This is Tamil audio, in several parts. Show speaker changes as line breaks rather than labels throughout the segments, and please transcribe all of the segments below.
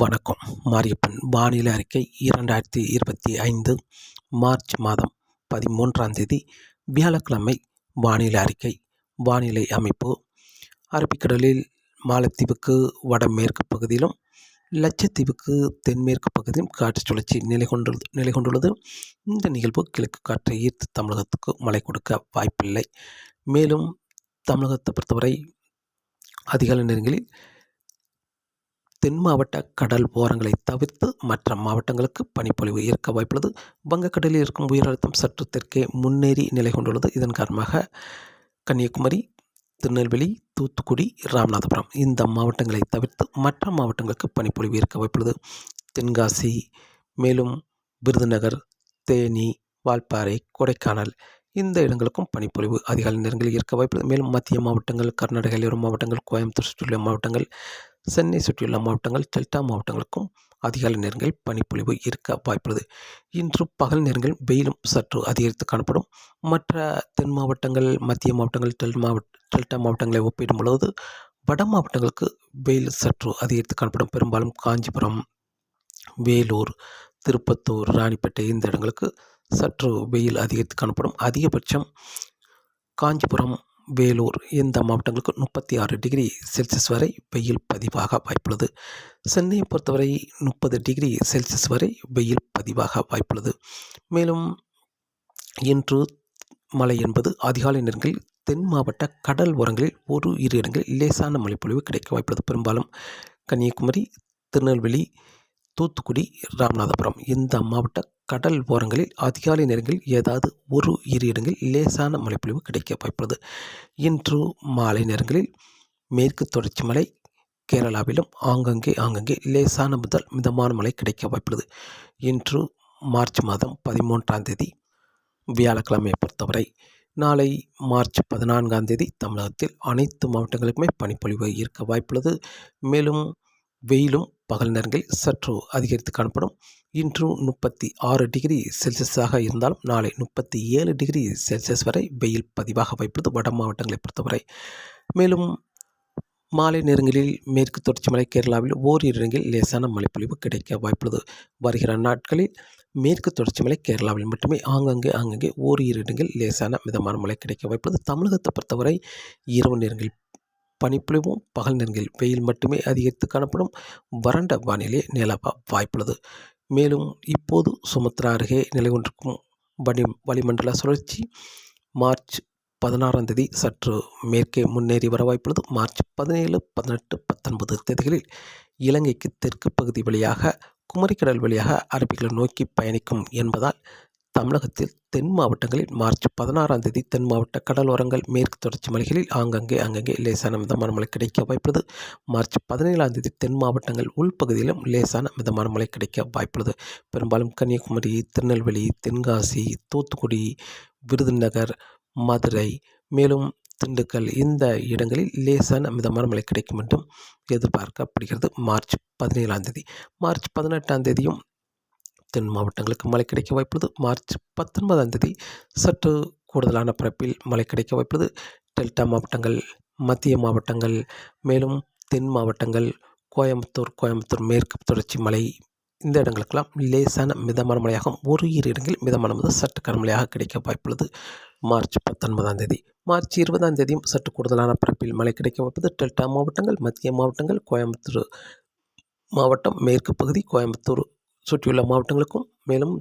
வணக்கம். மாரியப்பன் வானிலை அறிக்கை இரண்டாயிரத்தி இருபத்தி ஐந்து மார்ச் மாதம் பதிமூன்றாம் தேதி வியாழக்கிழமை வானிலை அறிக்கை. வானிலை அமைப்பு. அரபிக்கடலில் மாலத்தீவுக்கு வடமேற்கு பகுதியிலும் லட்சத்தீவுக்கு தென்மேற்கு பகுதியும் காற்று சுழற்சி நிலை கொண்டுள்ளது நிலை கொண்டுள்ளது இந்த நிகழ்வு கிழக்கு காற்றை ஈர்த்து தமிழகத்துக்கு மழை கொடுக்க வாய்ப்பில்லை. மேலும் தமிழகத்தை பொறுத்தவரை அதிகாலை நேரங்களில் தென் மாவட்ட கடல் ஓரங்களை தவிர்த்து மற்ற மாவட்டங்களுக்கு பனிப்பொழிவு இருக்க வாய்ப்புள்ளது. வங்கக்கடலில் இருக்கும் உயரழுத்தம் சற்று தெற்கே முன்னேறி நிலை கொண்டுள்ளது. இதன் காரணமாக கன்னியாகுமரி திருநெல்வேலி தூத்துக்குடி ராமநாதபுரம் இந்த மாவட்டங்களை தவிர்த்து மற்ற மாவட்டங்களுக்கு பனிப்பொழிவு இருக்க வாய்ப்புள்ளது. தென்காசி மேலும் விருதுநகர் தேனி வால்பாறை கொடைக்கானல் இந்த இடங்களுக்கும் பனிப்பொழிவு அதிகாலை நேரங்களில் இருக்க வாய்ப்புள்ளது. மேலும் மத்திய மாவட்டங்கள் கர்நாடக மாவட்டங்கள் கோயம்புத்தூர் சுற்றியுள்ள மாவட்டங்கள் சென்னை சுற்றியுள்ள மாவட்டங்கள் டெல்டா மாவட்டங்களுக்கும் அதிகாலை நேரங்களில் பனிப்பொழிவு இருக்க வாய்ப்புள்ளது. இன்று பகல் நேரங்களில் வெயிலும் சற்று அதிகரித்து காணப்படும். மற்ற தென் மாவட்டங்கள் மத்திய மாவட்டங்கள் டெல் மாவட்ட டெல்டா மாவட்டங்களை ஒப்பிடும் பொழுது வட மாவட்டங்களுக்கு வெயில் சற்று அதிகரித்து காணப்படும். பெரும்பாலும் காஞ்சிபுரம் வேலூர் திருப்பத்தூர் ராணிப்பேட்டை இந்த இடங்களுக்கு சற்று வெயில் அதிகரித்து காணப்படும். அதிகபட்சம் காஞ்சிபுரம் வேலூர் இந்த மாவட்டங்களுக்கு முப்பத்தி ஆறு டிகிரி செல்சியஸ் வரை வெயில் பதிவாக வாய்ப்புள்ளது. சென்னையை பொறுத்தவரை முப்பது டிகிரி செல்சியஸ் வரை வெயில் பதிவாக வாய்ப்புள்ளது. மேலும் இன்று மழை என்பது அதிகாலை நேரங்களில் தென் மாவட்ட கடல் ஓரங்களில் ஒரு இரு இடங்களில் லேசான மழைப்பொழிவு கிடைக்க வாய்ப்புள்ளது. பெரும்பாலும் கன்னியாகுமரி திருநெல்வேலி தூத்துக்குடி ராமநாதபுரம் இந்த மாவட்ட கடல் ஓரங்களில் அதிகாலை நேரங்களில் ஏதாவது ஒரு இரு இடங்களில் லேசான மழைப்பொழிவு கிடைக்க வாய்ப்புள்ளது. இன்று மாலை நேரங்களில் மேற்கு தொடர்ச்சி மலை கேரளாவிலும் ஆங்கங்கே ஆங்கங்கே லேசான முதல் மிதமான மழை கிடைக்க வாய்ப்புள்ளது. இன்று மார்ச் மாதம் பதிமூன்றாம் தேதி வியாழக்கிழமையை பொறுத்தவரை நாளை மார்ச் பதினான்காம் தேதி தமிழகத்தில் அனைத்து மாவட்டங்களுக்குமே பனிப்பொழிவு இருக்க வாய்ப்புள்ளது. மேலும் வெயிலும் பகல் நேரங்களில் சற்று அதிகரித்து காணப்படும். இன்று முப்பத்தி ஆறு டிகிரி செல்சியஸாக இருந்தாலும் நாளை முப்பத்தி ஏழு டிகிரி செல்சியஸ் வரை வெயில் பதிவாக வைப்பது வட மாவட்டங்களை பொறுத்தவரை. மேலும் மாலை நேரங்களில் மேற்கு தொடர்ச்சி மலை கேரளாவில் ஓரிரு இடங்களில் லேசான மழைப்பொழிவு கிடைக்க வாய்ப்புள்ளது. வருகிற நாட்களில் மேற்கு தொடர்ச்சி மலை கேரளாவில் மட்டுமே ஆங்காங்கே ஆங்காங்கே ஓரிரு இடங்களில் லேசான மிதமான மழை கிடைக்க வாய்ப்புள்ளது. தமிழகத்தை பொறுத்தவரை இரவு நேரங்களில் பனிப்பொழிவும் பகல் நேரங்களில் வெயில் மட்டுமே அதிகரித்து காணப்படும் வறண்ட வானிலை நிலவ வாய்ப்புள்ளது. மேலும் இப்போது சுமத்ரா அருகே நிலை கொண்டிருக்கும் வளி வளிமண்டல சுழற்சி மார்ச் பதினாறாம் தேதி சற்று மேற்கே முன்னேறி வர வாய்ப்புள்ளது. மார்ச் பதினேழு பதினெட்டு பத்தொன்பது தேதிகளில் இலங்கைக்கு தெற்கு பகுதி வழியாக குமரிக்கடல் வழியாக அரபிக்கடல் நோக்கி பயணிக்கும் என்பதால் தமிழகத்தில் தென் மாவட்டங்களில் மார்ச் பதினாறாம் தேதி தென் மாவட்ட கடலோரங்கள் மேற்கு தொடர்ச்சி மலைகளில் ஆங்கங்கே அங்கங்கே லேசான மிதமான மழை கிடைக்க வாய்ப்புள்ளது. மார்ச் பதினேழாம் தேதி தென் மாவட்டங்கள் உள்பகுதியிலும் லேசான மிதமான மழை கிடைக்க வாய்ப்புள்ளது. பெரும்பாலும் கன்னியாகுமரி திருநெல்வேலி தென்காசி தூத்துக்குடி விருதுநகர் மதுரை மேலும் திண்டுக்கல் இந்த இடங்களில் லேசான மிதமான மழை கிடைக்கும் என்றும் எதிர்பார்க்கப்படுகிறது. மார்ச் பதினேழாம் தேதி மார்ச் பதினெட்டாம் தேதியும் தென் மாவட்டங்களுக்கு மழை கிடைக்க வாய்ப்புள்ளது. மார்ச் பத்தொன்பதாம் தேதி சற்று கூடுதலான பரப்பில் மழை கிடைக்க வாய்ப்புள்ளது. டெல்டா மாவட்டங்கள் மத்திய மாவட்டங்கள் மேலும் தென் மாவட்டங்கள் கோயம்புத்தூர் கோயம்புத்தூர் மேற்கு தொடர்ச்சி மலை இந்த இடங்களுக்கெல்லாம் லேசான மிதமான மழையாகும் ஒரு இரு இடங்களில் மிதமான முதல் சற்று கனமழையாக கிடைக்க வாய்ப்புள்ளது. மார்ச் பத்தொன்பதாம் தேதி மார்ச் இருபதாம் தேதியும் சற்று கூடுதலான பரப்பில் மழை கிடைக்க வாய்ப்பது டெல்டா மாவட்டங்கள் மத்திய மாவட்டங்கள் கோயம்புத்தூர் மாவட்டம் மேற்கு பகுதி கோயம்புத்தூர் சுற்றியுள்ள மாவட்டங்களுக்கும் மேலும்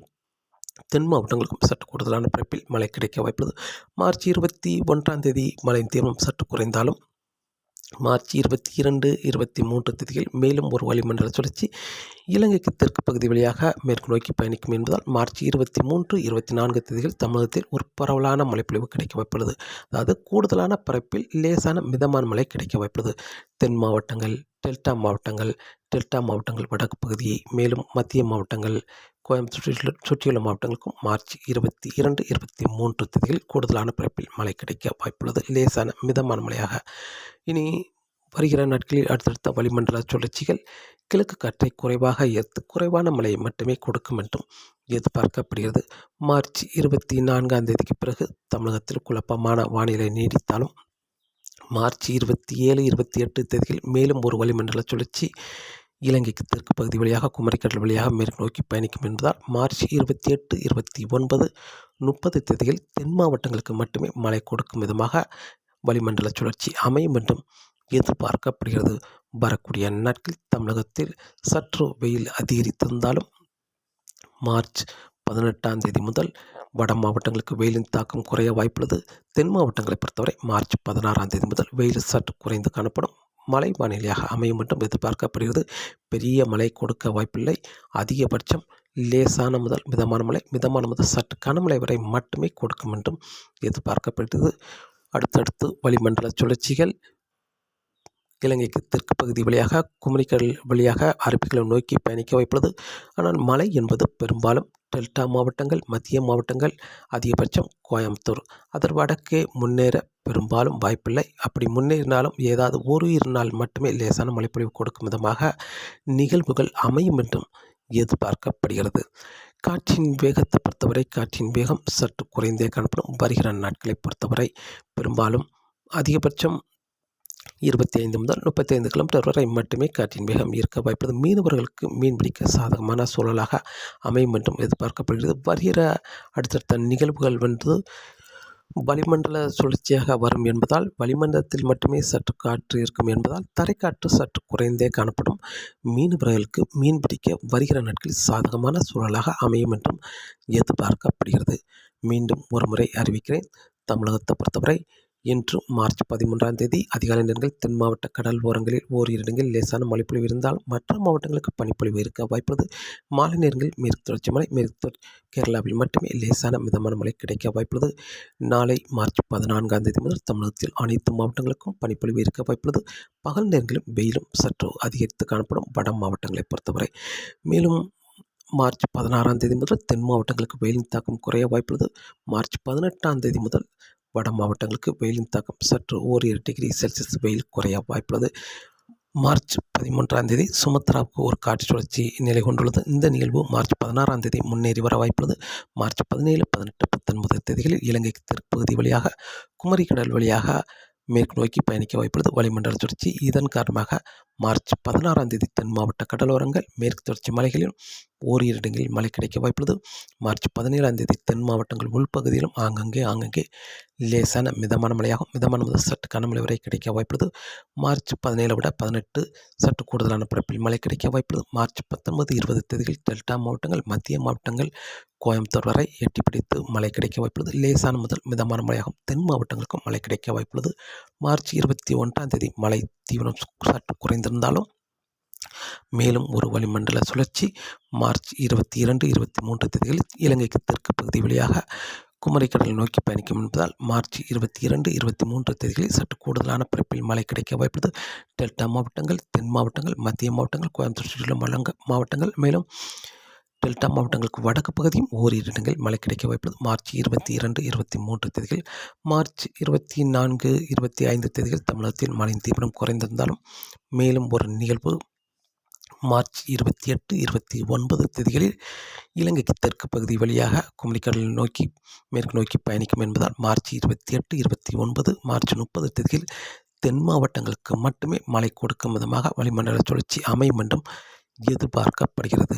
தென் மாவட்டங்களுக்கும் சற்று கூடுதலான பரப்பில் மழை கிடைக்க வாய்ப்புள்ளது. மார்ச் இருபத்தி ஒன்றாம் தேதி மழையின் தீவிரம் சற்று குறைந்தாலும் மார்ச் இருபத்தி இரண்டு இருபத்தி மூன்று தேதியில் மேலும் ஒரு வளிமண்டல சுழற்சி இலங்கைக்கு தெற்கு பகுதி வழியாக மேற்கு நோக்கி பயணிக்கும் என்பதால் மார்ச் இருபத்தி மூன்று இருபத்தி நான்கு தேதிகள் தமிழகத்தில் ஒரு பரவலான மழைப்பொழிவு கிடைக்க வாய்ப்புள்ளது. அதாவது கூடுதலான பரப்பில் லேசான மிதமான மழை கிடைக்க வாய்ப்புள்ளது. தென் மாவட்டங்கள் டெல்டா மாவட்டங்கள் டெல்டா மாவட்டங்கள் வடக்கு பகுதி மேலும் மத்திய மாவட்டங்கள் கோயம்புத்தூரில் சுற்றியுள்ள மாவட்டங்களுக்கும் மார்ச் இருபத்தி இரண்டு இருபத்தி மூன்று தேதியில் கூடுதலான பரப்பில் மழை கிடைக்க வாய்ப்புள்ளது. லேசான மிதமான மழையாக இனி வருகிற நாட்களில் அடுத்தடுத்த வளிமண்டல சுழற்சிகள் கிழக்கு காற்றை குறைவாக ஏற்று குறைவான மழையை மட்டுமே கொடுக்கும் என்றும் எதிர்பார்க்கப்படுகிறது. மார்ச் இருபத்தி நான்காம் தேதிக்கு பிறகு தமிழகத்தில் குழப்பமான வானிலை நீடித்தாலும் மார்ச் இருபத்தி ஏழு இருபத்தி எட்டு தேதியில் மேலும் ஒரு வளிமண்டல சுழற்சி இலங்கைக்கு தெற்கு பகுதி வழியாக குமரிக்கடல் வழியாக மேற்கு நோக்கி பயணிக்கும் என்பதால் மார்ச் இருபத்தி எட்டு இருபத்தி ஒன்பது முப்பது தேதியில் தென் மாவட்டங்களுக்கு மட்டுமே மழை கொடுக்கும் விதமாக வளிமண்டல சுழற்சி அமையும் என்றும் எதிர்பார்க்கப்படுகிறது. வரக்கூடிய நாட்களில் தமிழகத்தில் சற்று வெயில் அதிகரித்திருந்தாலும் மார்ச் பதினெட்டாம் தேதி முதல் வட மாவட்டங்களுக்கு வெயிலின் தாக்கம் குறைய வாய்ப்புள்ளது. தென் மாவட்டங்களை பொறுத்தவரை மார்ச் பதினாறாம் தேதி முதல் வெயில் சற்று குறைந்து காணப்படும். மழை வானிலையாக அமையும் என்றும் எதிர்பார்க்கப்படுகிறது. பெரிய மழை கொடுக்க வாய்ப்பில்லை. அதிகபட்சம் லேசான முதல் மிதமான மழை மிதமான முதல் சற்று கனமழை வரை மட்டுமே கொடுக்கும் என்றும் எதிர்பார்க்கப்படுகிறது. அடுத்தடுத்து வளிமண்டல சுழற்சிகள் இலங்கைக்கு தெற்கு பகுதி வழியாக குமரிக்கடல் வழியாக அரபிக்கடல் நோக்கி பயணிக்க வாய்ப்புள்ளது ஆனால் மழை என்பது பெரும்பாலும் டெல்டா மாவட்டங்கள் மத்திய மாவட்டங்கள் அதிகபட்சம் கோயம்புத்தூர். அதர் வடக்கே முன்னேற பெரும்பாலும் வாய்ப்பில்லை. அப்படி முன்னேறினாலும் ஏதாவது ஒரு இரு நாள் மட்டுமே லேசான மழைப்பொழிவு கொடுக்கும் விதமாக நிகழ்வுகள் அமையும் என்றும் எதிர்பார்க்கப்படுகிறது. காற்றின் வேகத்தை பொறுத்தவரை காற்றின் வேகம் சற்று குறைந்தே காணப்படும். வருகிற நாட்களை பொறுத்தவரை பெரும்பாலும் அதிகபட்சம் இருபத்தி ஐந்து முதல் முப்பத்தி ஐந்து கிலோமீட்டர் வரை மட்டுமே காற்றின் வேகம் இருக்க வாய்ப்பது மீனவர்களுக்கு மீன்பிடிக்க சாதகமான சூழலாக அமையும் என்றும் எதிர்பார்க்கப்படுகிறது. வருகிற அடுத்தடுத்த நிகழ்வுகள் வந்து வளிமண்டல சுழற்சியாக வரும் என்பதால் வளிமண்டலத்தில் மட்டுமே சற்று காற்று இருக்கும் என்பதால் தரைக்காற்று சற்று குறைந்தே காணப்படும். மீனவர்களுக்கு மீன் பிடிக்க வருகிற நாட்களில் சாதகமான சூழலாக அமையும் என்றும் எதிர்பார்க்கப்படுகிறது. மீண்டும் ஒரு முறை அறிவிக்கிறேன். தமிழகத்தை பொறுத்தவரை இன்று மார்ச் பதிமூன்றாம் தேதி அதிகாலை நேரங்களில் தென் மாவட்ட கடல் ஓரங்களில் ஓரிரு இடங்களில் லேசான மழைப்பொழிவு இருந்தால் மற்ற மாவட்டங்களுக்கு பனிப்பொழிவு இருக்க வாய்ப்புள்ளது. மாலை நேரங்களில் மேற்கு தொடர்ச்சி மலை மேற்கு கேரளாவில் மட்டுமே லேசான மிதமான மழை கிடைக்க வாய்ப்புள்ளது. நாளை மார்ச் பதினான்காம் தேதி முதல் தமிழகத்தில் அனைத்து மாவட்டங்களுக்கும் பனிப்பொழிவு இருக்க வாய்ப்புள்ளது. பகல் நேரங்களிலும் வெயிலும் சற்று அதிகரித்து காணப்படும் வட மாவட்டங்களை பொறுத்தவரை. மேலும் மார்ச் பதினாறாம் தேதி முதல் தென் மாவட்டங்களுக்கு வெயிலின் தாக்கம் குறைய வாய்ப்புள்ளது. மார்ச் பதினெட்டாம் தேதி முதல் வட மாவட்டங்களுக்கு வெயிலின் தாக்கம் சற்று ஓரிரு டிகிரி செல்சியஸ் வெயில் குறைய வாய்ப்புள்ளது. மார்ச் பதிமூன்றாம் தேதி சுமத்ராவுக்கு ஒரு காற்று சுழற்சி நிலை கொண்டுள்ளது. இந்த நிகழ்வு மார்ச் பதினாறாம் தேதி முன்னேறி வர வாய்ப்புள்ளது. மார்ச் பதினேழு பதினெட்டு பத்தொன்பது தேதிகளில் இலங்கைக்கு தெற்பகுதி வழியாக குமரி கடல் வழியாக மேற்கு நோக்கி பயணிக்க வாய்ப்புள்ளது. வளிமண்டல சுழற்சி இதன் காரணமாக மார்ச் பதினாறாம் தேதி தென் மாவட்ட கடலோரங்கள் மேற்கு தொடர்ச்சி மலைகளிலும் ஓரிரு இடங்களில் மழை கிடைக்க வாய்ப்புள்ளது. மார்ச் பதினேழாம் தேதி தென் மாவட்டங்கள் உள்பகுதியிலும் ஆங்கங்கே ஆங்கங்கே லேசான மிதமான மழையாகும். மிதமான முதல் சற்று கனமழை வரை கிடைக்க வாய்ப்புள்ளது. மார்ச் பதினேழை விட பதினெட்டு சற்று கூடுதலான பரப்பில் மழை கிடைக்க வாய்ப்புள்ளது. மார்ச் பத்தொன்பது இருபது தேதிகள் டெல்டா மாவட்டங்கள் மத்திய மாவட்டங்கள் கோயம்புத்தூர் வரை எட்டி பிடித்து மழை கிடைக்க வாய்ப்புள்ளது. லேசான முதல் மிதமான மழையாகும். தென் மாவட்டங்களுக்கும் மழை கிடைக்க வாய்ப்புள்ளது. மார்ச் இருபத்தி ஒன்றாம் தேதி மழை தீவிரம் சற்று குறைந்திருந்தாலும் மேலும் ஒரு வளிமண்டல சுழற்சி மார்ச் இருபத்தி இரண்டு இருபத்தி மூன்று தேதிகளில் இலங்கைக்கு தெற்கு பகுதி வழியாக குமரிக்கடல் நோக்கி பயணிக்கும் என்பதால் மார்ச் இருபத்தி இரண்டு இருபத்தி மூன்று தேதிகளில் சற்று கூடுதலான பிறப்பில் மழை கிடைக்க வாய்ப்புள்ளது. டெல்டா மாவட்டங்கள் தென் மாவட்டங்கள் மத்திய மாவட்டங்கள் கோயம்புத்தூர் சுற்றியுள்ள மாவட்டங்கள் மேலும் டெல்டா மாவட்டங்களுக்கு வடக்கு பகுதியும் ஓரிரு இடங்களில் மழை கிடைக்க வாய்ப்புள்ளது. மார்ச் இருபத்தி இரண்டு இருபத்தி மூன்று தேதிகள் மார்ச் இருபத்தி நான்கு இருபத்தி ஐந்து தேதிகள் தமிழகத்தில் மழையின் தீவிரம் குறைந்திருந்தாலும் மேலும் ஒரு நிகழ்வு மார்ச் இருபத்தி எட்டு இருபத்தி ஒன்பது தேதிகளில் இலங்கைக்கு தெற்கு பகுதி வழியாக குமரிக்கடல் நோக்கி மேற்கு நோக்கி பயணிக்கும் என்பதால் மார்ச் இருபத்தி எட்டு இருபத்தி ஒன்பது மார்ச் முப்பது தேதியில் தென் மாவட்டங்களுக்கு மட்டுமே மழை கொடுக்கும் விதமாக வளிமண்டல சுழற்சி அமையும் என்றும் எதிர்பார்க்கப்படுகிறது.